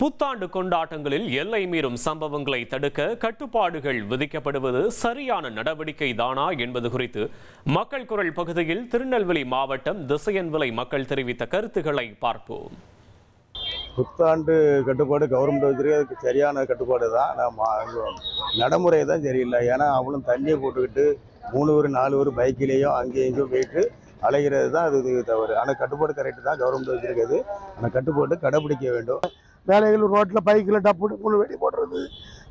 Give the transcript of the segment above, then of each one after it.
புத்தாண்டு கொண்டாட்டங்களில் எல்லை மீறும் சம்பவங்களை தடுக்க கட்டுப்பாடுகள் விதிக்கப்படுவது சரியான நடவடிக்கை தானா என்பது குறித்து மக்கள் குரல் பகுதியில் திருநெல்வேலி மாவட்டம் திசையன் விலை மக்கள் தெரிவித்த கருத்துக்களை பார்ப்போம். புத்தாண்டு கட்டுப்பாடு கவர்மெண்ட் வச்சிருக்கு சரியான கட்டுப்பாடு தான். நம்ம நடைமுறை தான் சரியில்லை. ஏன்னா அவளும் தண்ணியை போட்டுக்கிட்டு மூணு ஒரு நாலு ஒரு பைக்கிலேயும் அங்கேயும் இங்கேயும் போயிட்டு அலைகிறது தான் அது தவறு. ஆனால் கட்டுப்பாடு கரெக்டு தான் கவர்மெண்ட் வச்சுருக்குது. ஆனால் கட்டுப்பாடு கடைபிடிக்க வேண்டும். வேலைகள் ரோட்டில் பைக்கில் டப்பு டப்புன்னு வெடி போடுறது.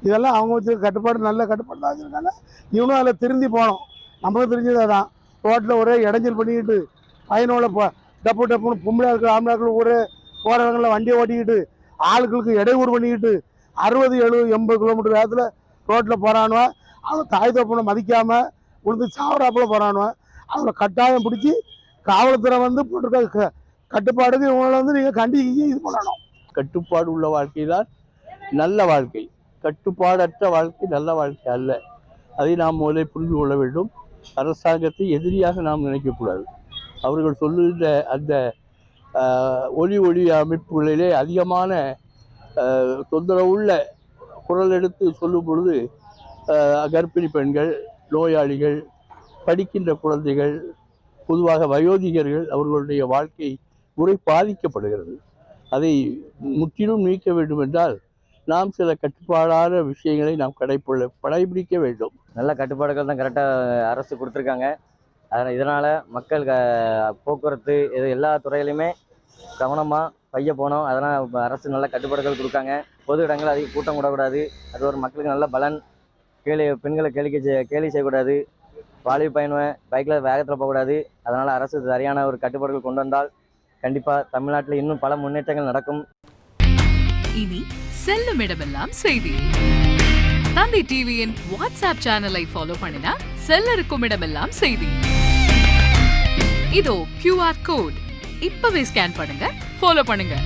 இதெல்லாம் அவங்க வச்சு கட்டுப்பாடு நல்ல கட்டுப்பாடு தான் வச்சுருக்காங்க. இவனும் அதில் திருந்தி போகணும். நம்மளும் தெரிஞ்சது தான் ரோட்டில் ஒரே இடைஞ்சல் பண்ணிக்கிட்டு பையனோட போ டப்பு டப்புன்னு பொம்பளை இருக்கிற ஆம்பளாக்கள் ஒரே போகிறவங்கள வண்டியை ஓட்டிக்கிட்டு ஆளுகளுக்கு இடையூறு பண்ணிக்கிட்டு அறுபது எழுபது எண்பது கிலோமீட்டர் வேகத்தில் ரோட்டில் போகிறானுவன் அவன் தாய் தப்பனை மதிக்காமல் உளுந்து சாவராப்பில் போகிறானுவன் அவனை கட்டாயம் பிடிச்சி காவல்துறை வந்து போட்டிருக்க க- கட்டுப்பாடுக்கு இவங்களை வந்து நீங்கள் கண்டிக்கு இது பண்ணணும். கட்டுப்பாடு உள்ள வாழ்க்கை தான் நல்ல வாழ்க்கை. கட்டுப்பாடற்ற வாழ்க்கை நல்ல வாழ்க்கை அல்ல. அதை நாம் முதலே புரிந்து கொள்ள வேண்டும். அரசாங்கத்தை எதிரியாக நாம் நினைக்கக்கூடாது அவர்கள் சொல்லுகின்ற அந்த ஒளி ஒலி ஒளி அமைப்புகளிலே அதிகமான தொந்தரவுள்ள குரல் எடுத்து சொல்லும் பொழுது கர்ப்பிணி பெண்கள் நோயாளிகள் படிக்கின்ற குழந்தைகள் பொதுவாக வயோதிகர்கள் அவர்களுடைய வாழ்க்கை முறை பாதிக்கப்படுகிறது. அதை முற்றிலும் நீக்க வேண்டும் என்றால் நாம் சில கட்டுப்பாடான விஷயங்களை நாம் கடைப்பிள்ள கடைபிடிக்க வேண்டும். நல்ல கட்டுப்பாடுகள் தான் கரெக்டாக அரசு கொடுத்துருக்காங்க. அதனால் இதனால் மக்கள் க- போக்குவரத்து இது எல்லா துறையிலையுமே கவனமாக பைய போனோம் அதனால் அரசு நல்ல கட்டுப்பாடுகள் கொடுக்காங்க. பொது இடங்கள் அதிக கூட்டம் கூடக்கூடாது. அது ஒரு மக்களுக்கு நல்ல பலன். கேலி பெண்களை கேளிக்கை செய் கேலி செய்யக்கூடாது. வாலிப பயணம் பைக்கில் வேகத்தில் போகக்கூடாது. அதனால் அரசு சரியான ஒரு கட்டுப்பாடுகள் கொண்டு வந்தால் கண்டிப்பாக தமிழ்நாட்டில் இன்னும் பல முன்னேற்றங்கள் நடக்கும். இனி செல்லும் இடமெல்லாம் செய்தி. தந்தை டிவியின் வாட்ஸ்அப் சேனலை ஃபாலோ பண்ணினா செல்ல இருக்கும் இடமெல்லாம் செய்தி. இதோ கியூஆர் கோட் இப்பவே ஸ்கேன் பண்ணுங்க ஃபாலோ பண்ணுங்க.